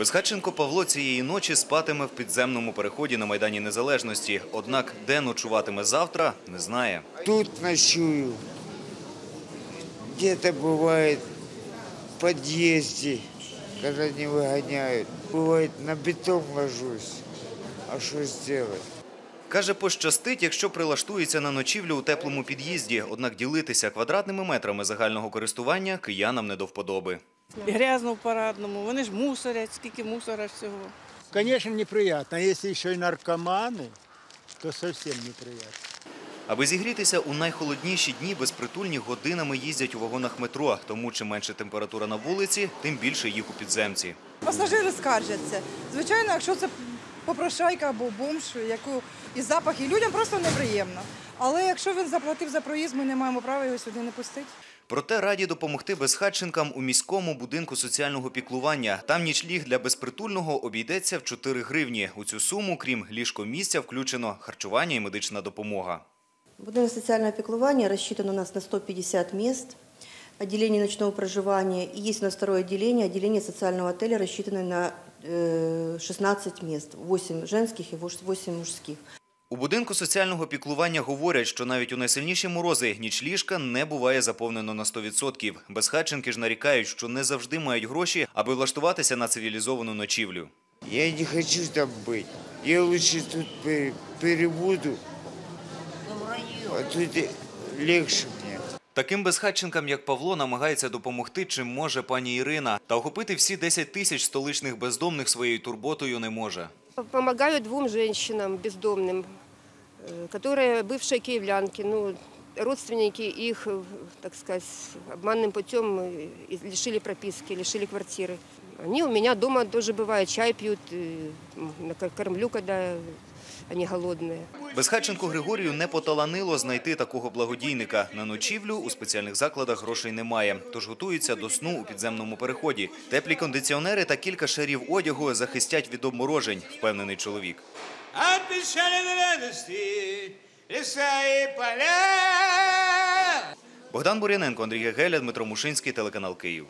Безхатченко Павло цієї ночі спатиме в підземному переході на Майдані Незалежності. Однак, де ночуватиме завтра, не знає. Тут ночую. Где-то бывает в подъезде, когда не выгоняют. Бывает на бетон ложусь. А что сделать? Каже, пощастить, якщо прилаштується на ночівлю у теплому під'їзді. Однак ділитися квадратними метрами загального користування киянам не до вподоби. Грязно в парадному, вони ж мусорять, скільки мусора всього. Конечно, неприятно. А если еще и наркоманы, то совсем неприятно. Аби зігрітися у найхолодніші дні, безпритульні годинами їздять у вагонах метро. Тому чим менше температура на вулиці, тим більше їх у підземці. Пасажири скаржаться. Звичайно, якщо це попрошайка або бомж, яку і запах, і людям просто неприємно. Але якщо він заплатив за проїзд, ми не маємо права його сюди не пустити. Проте раді допомогти безхатченкам у міському будинку соціального піклування. Там нічліг для безпритульного обійдеться в 4 гривні. У цю суму, крім ліжкомісця, включено харчування і медична допомога. Будинок социального пеклования рассчитан у нас на 150 мест. Отделение ночного проживания. И есть у нас второе отделение, отделение социального отеля, рассчитанное на э, 16 мест. 8 женских и 8 мужских. У будинку соціального піклування говорять, що навіть у найсильніші морози нічліжка не буває заповнено на 100%. Безхатченки ж нарікають, що не завжди мають гроші, аби влаштуватися на цивілізовану ночівлю. Я не хочу там быть. Я лучше тут пе- перебуду. А тут и легче мне. Таким безхатченкам, як Павло, намагається допомогти, чим може пані Ірина. Та охопити всі 10 тисяч столичних бездомних своєю турботою не може. Помогаю двум женщинам бездомным, э, которые бывшие киевлянки, ну, родственники их, э, так сказать, обманным путем э, лишили прописки, лишили квартиры. Они у меня дома тоже бывает, чай пьют, кормлю, когда они голодные. Безхатченку Григорію не поталанило знайти такого благодійника. На ночівлю у спеціальних закладах грошей немає, тож готується до сну у підземному переході. Теплі кондиціонери та кілька шарів одягу захистять від обморожень, впевнений чоловік. Леса и поля. Богдан Буряненко, Андрій Гегеля, Дмитро Мушинський, телеканал Київ.